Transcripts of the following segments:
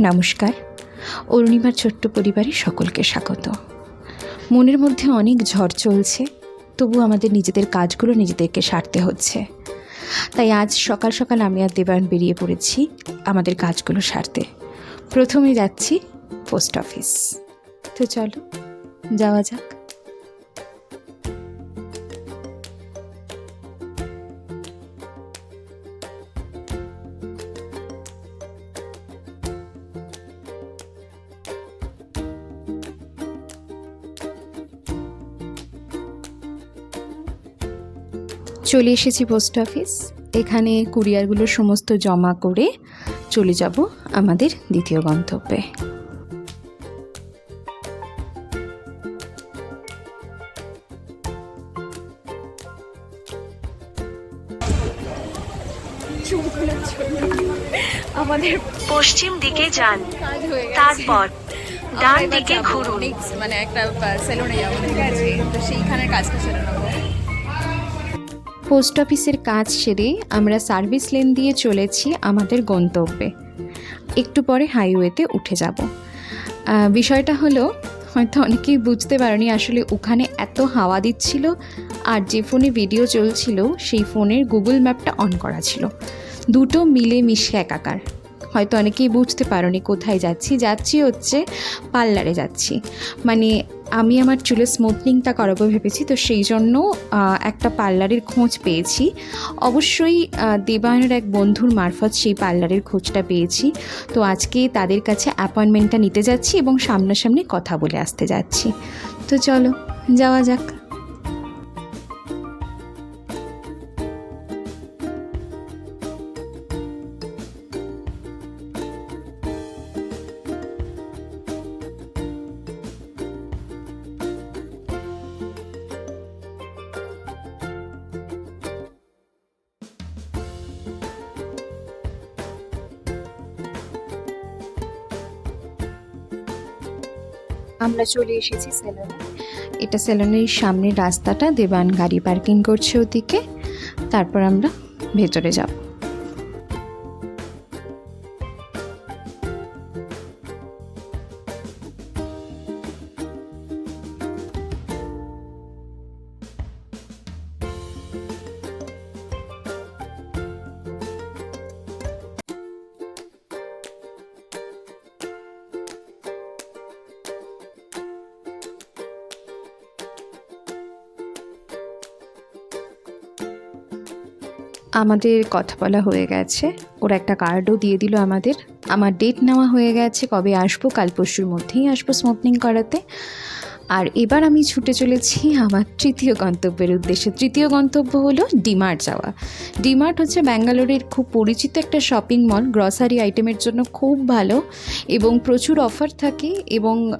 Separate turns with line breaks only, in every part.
নমস্কার। অরুণিমার ছোট্ট পরিবারে সকলকে স্বাগত। মনের মধ্যে অনেক ঝড় চলছে তবু আমাদের নিজেদের কাজগুলো নিজেদেরকে সারতে হচ্ছে। তাই আজ সকাল সকাল আমি আর দেবায়ন বেরিয়ে পড়েছি আমাদের কাজগুলো সারতে। প্রথমে যাচ্ছি পোস্ট অফিস। তো চলো, যাওয়া যাক। চলে এসেছি পোস্ট অফিস। এখানে কুরিয়ারগুলো সমস্ত জমা করে চলে যাব আমাদের দ্বিতীয় গন্তব্যে।
আমাদের
পশ্চিম দিকে যান। তারপর ডান দিকে ঘুরুন।
মানে একটা সেলুনে যাব ঠিক আছে তো সেইখানের কাজটা সেরে নেব
পোস্ট অফিসের কাজ সেরে আমরা সার্ভিস লেন দিয়ে চলেছি আমাদের গন্তব্যে। একটু পরে হাইওয়েতে উঠে যাব। বিষয়টা হলো, হয়তো অনেকেই বুঝতে পারেনি আসলে ওখানে এত হাওয়া দিচ্ছিল আর যে ফোনে ভিডিও চলছিল সেই ফোনের গুগল ম্যাপটা অন করা ছিল। দুটো মিলে মিশে একাকার। হয়তো অনেকেই বুঝতে পারোনি কোথায় যাচ্ছি। যাচ্ছি হচ্ছে পার্লারে যাচ্ছি। মানে আমি আমার চুলের স্মুথনিংটা করাবো ভেবেছি, তো সেই জন্য একটা পার্লারের খোঁজ পেয়েছি। অবশ্যই দেবায়নের এক বন্ধুর মারফত সেই পার্লারের খোঁজটা পেয়েছি। তো আজকে তাদের কাছে অ্যাপয়েন্টমেন্টটা নিতে যাচ্ছি এবং সামনাসামনি কথা বলে আসতে যাচ্ছি। তো চলো, যাওয়া যাক। আমরা চলে এসেছি সেলুনে এটা সেলুনের সামনে রাস্তাটা, দেবান গাড়ি পার্কিং করছে ওদিকে। তারপর আমরা ভেতরে যাব। আমাদের কথা বলা হয়ে গেছে। ওরা একটা কার্ডও দিয়ে দিল আমাদের। আমার ডেট নেওয়া হয়ে গেছে। কবে আসব? কাল পরশুর মধ্যেই আসব স্মুথনিং করাতে। আর এবার আমি ছুটে চলেছি আমার তৃতীয় গন্তব্যের উদ্দেশ্যে। তৃতীয় গন্তব্য হলো ডিমার্ট যাওয়া। ডিমার্ট হচ্ছে ব্যাঙ্গালোরের খুব পরিচিত একটা শপিং মল। গ্রসারি আইটেমের জন্য খুব ভালো এবং প্রচুর অফার থাকে এবং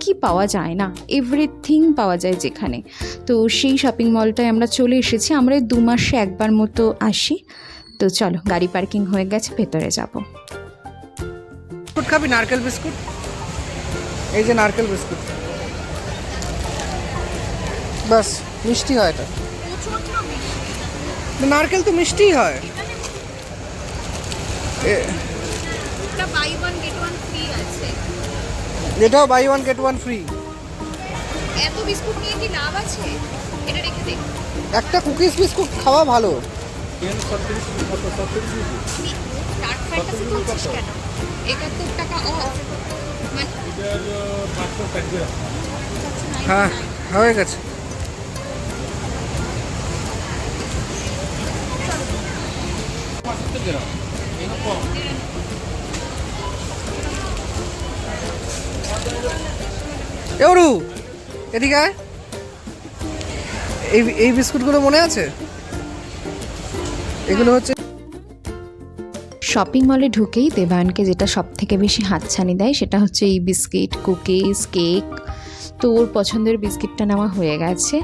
কি পাওয়া যায় না? এভরিথিং পাওয়া যায় যেখানে। তো সেই শপিং মলটায় আমরা চলে এসেছি। আমরা দু মাসে একবার মতো আসি। তো চলো, গাড়ি পার্কিং হয়ে গেছে, ভেতরে যাব।
খাবি? নারকেল বিস্কুট? এই যে নারকেল বিস্কুট। বাস, মিষ্টি হয় এটা। নারকেল তো মিষ্টিই হয়। এটাও buy one get one free
এত বিস্কুট নিয়ে কি লাভ আছে এটা রেখে দে
একটা কুকিজ বিস্কুট খাওয়া ভালো।
স্টার্ট ফ্যান্টাসি করছিস টাকা অফ মানে
হ্যাঁ হয়ে এওরু এদিকে আয়। এই এই বিস্কুটগুলো মনে আছে? এগুলো হচ্ছে
শপিং মলে ঢুকেই দেবায়নকে যেটা সব থেকে বেশি হাতছানি দেয় সেটা হচ্ছে এই বিস্কিট, কুকিজ, কেক তো ওর পছন্দের বিস্কিটটা নেওয়া হয়ে গেছে।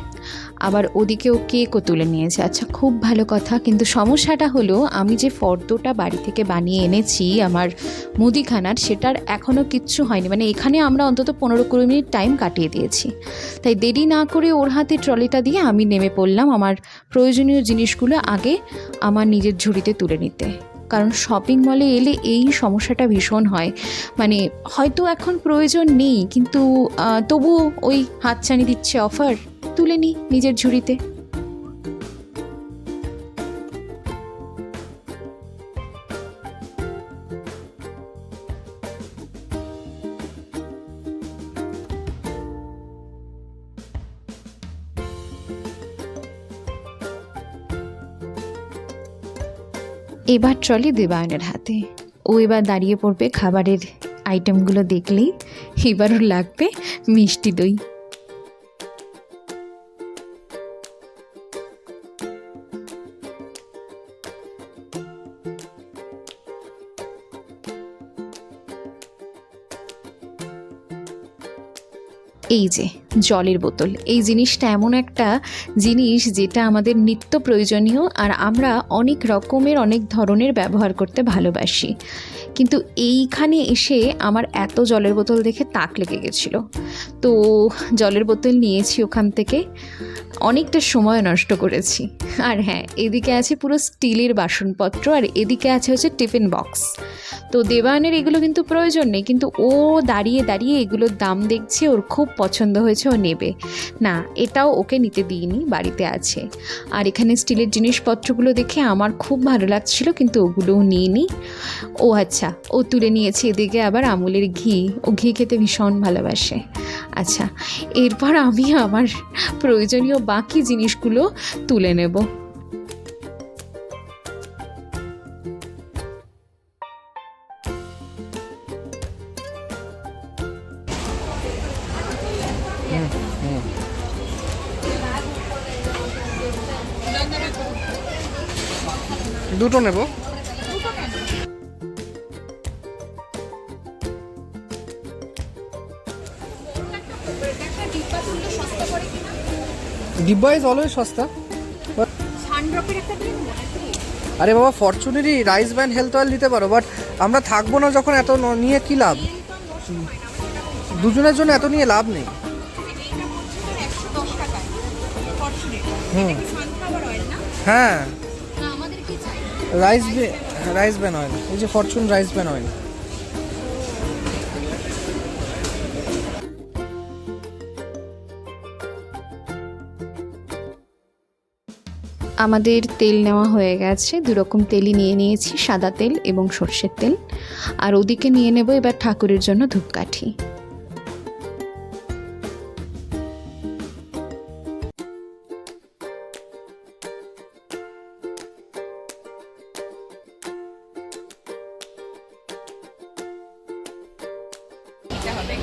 আবার ওদিকে ও কেকও তুলে নিয়েছে আচ্ছা খুব ভালো কথা। কিন্তু সমস্যাটা হলো, আমি যে ফর্দটা বাড়ি থেকে বানিয়ে এনেছি, আমার মুদিখানার, সেটার এখনও কিচ্ছু হয়নি। মানে এখানে আমরা অন্তত পনেরো কুড়ি মিনিট টাইম কাটিয়ে দিয়েছি। তাই দেরি না করে ওর হাতে ট্রলিটা দিয়ে আমি নেমে পড়লাম আমার প্রয়োজনীয় জিনিসগুলো আগে আমার নিজের ঝুড়িতে তুলে নিতে। কারণ শপিং মলে এলে এই সমস্যাটা ভীষণ হয়। মানে হয়তো এখন প্রয়োজন নেই, কিন্তু তবুও ওই হাতছানি দিচ্ছে অফার তুলে নিই নিজের ঝুড়িতে। এবার ট্রলি দেবায়নের হাতে। ও এবার দাঁড়িয়ে পড়বে খাবারের আইটেমগুলো দেখলেই। এবার ওর লাগবে মিষ্টি দই। এই যে, জলের বোতল। এই জিনিসটা এমন একটা জিনিস যেটা আমাদের নিত্য প্রয়োজনীয় আর আমরা অনেক রকমের, অনেক ধরনের ব্যবহার করতে ভালোবাসি। কিন্তু এইখানে এসে আমার এত জলের বোতল দেখে তাক লেগে গেছিল। তো জলের বোতল নিয়েছি ওখান থেকে। অনেকটা সময় নষ্ট করেছি। আর হ্যাঁ এদিকে আছে পুরো স্টিলের বাসনপত্র আর এদিকে আছে হচ্ছে টিফিন বক্স। তো দেবায়নের এগুলো কিন্তু প্রয়োজন নেই, কিন্তু ও দাঁড়িয়ে দাঁড়িয়ে এগুলোর দাম দেখছে, ওর খুব পছন্দ হয়েছে, ও নেবে। না, এটাও ওকে নিতে দিইনি, বাড়িতে আছে। আর এখানে স্টিলের জিনিসপত্রগুলো দেখে আমার খুব ভালো লাগছিল, কিন্তু ওগুলোও নিয়ে নিইনি। ও আচ্ছা ও তুলে নিয়েছে, এদিকে আবার আমুলের ঘি। ও ঘি খেতে ভীষণ ভালোবাসে। আচ্ছা এরপর আমি আমার প্রয়োজনীয় বাকি জিনিসগুলো তুলে নেব।
দুটো নেব। ডিব্বা ইজ অলওয়েজ সস্তা। আরে বাবা ফরচুনেরই রাইস ব্যান্ড হেলথ অয়েল নিতে পারো বাট আমরা থাকব না যখন এত নিয়ে কি লাভ? দুজনের জন্য এত নিয়ে লাভ নেই। হ্যাঁ। রাইস রাইস ব্যান অয়েল এই যে ফরচুন রাইস ব্যান অয়েল
আমাদের তেল নেওয়া হয়ে গেছে। দুরকম তেলই নিয়ে নিয়েছি, সাদা তেল এবং সর্ষের তেল। আর ওদিকে নিয়ে নেব এবার ঠাকুরের জন্য ধূপকাঠি।
এটা হবে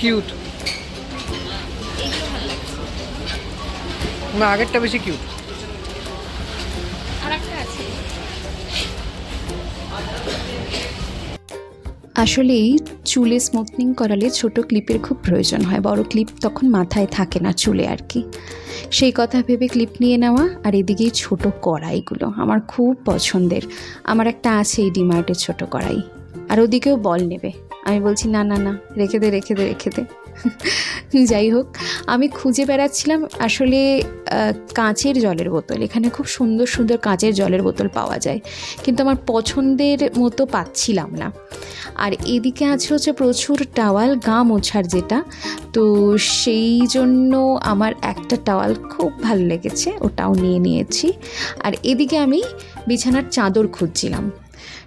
কিউট না, আগেরটা বেশি কিউট
আসলেই চুলে স্মুথনিং করালে ছোট ক্লিপের খুব প্রয়োজন হয়, বড় ক্লিপ তখন মাথায় থাকে না চুলে আর কি। সেই কথা ভেবে ক্লিপ নিয়ে নেওয়া আর এদিকেই ছোট কড়াইগুলো, আমার খুব পছন্দের। আমার একটা আছে এই ডিমার্টের ছোট কড়াই। আর ওদিকেও বল নেবে। আমি বলছি, না না না, রেখে দে রেখে দে রেখে দে। যাই হোক, আমি খুঁজে বেড়াচ্ছিলাম আসলে কাঁচের জলের বোতল। এখানে খুব সুন্দর সুন্দর কাঁচের জলের বোতল পাওয়া যায়। কিন্তু আমার পছন্দের মতো পাচ্ছিলাম না। আর এদিকে আছে হচ্ছে প্রচুর টাওয়াল, গা মোছার যেটা। তো সেই জন্য আমার একটা টাওয়াল খুব ভালো লেগেছে, ওটাও নিয়ে নিয়েছি। আর এদিকে আমি বিছানার চাদর খুঁজছিলাম।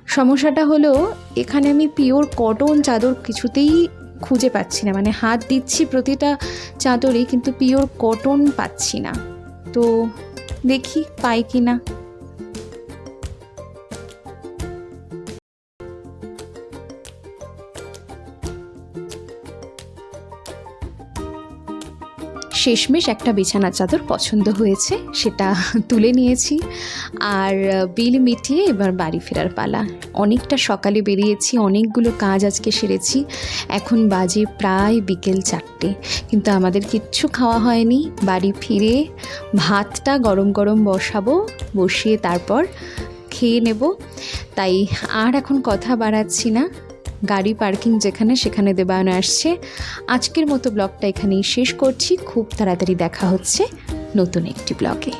সমস্যাটা হলো, এখানে আমি পিওর কটন চাদর কিছুতেই খুঁজে পাচ্ছি না। মানে হাত দিচ্ছি প্রতিটা চাদরই, কিন্তু পিওর কটন পাচ্ছি না। তো দেখি পাই কি না শেষমেশ একটা বিছানার চাদর পছন্দ হয়েছে, সেটা তুলে নিয়েছি। আর বিল মিটিয়ে এবার বাড়ি ফেরার পালা। অনেকটা সকালে বেরিয়েছি, অনেকগুলো কাজ আজকে সেরেছি। এখন বাজে প্রায় বিকেল চারটে। কিন্তু আমাদের কিচ্ছু খাওয়া হয়নি। বাড়ি ফিরে ভাতটা গরম গরম বসাবো, বসিয়ে তারপর খেয়ে নেব। তাই আর এখন কথা বাড়াচ্ছি না। গাড়ি, পার্কিং যেখানে সেখানে দেবায়ন আসছে। আজকের মতো ব্লগটা এখানেই শেষ করছি। খুব তাড়াতাড়ি দেখা হচ্ছে নতুন একটি ব্লগে।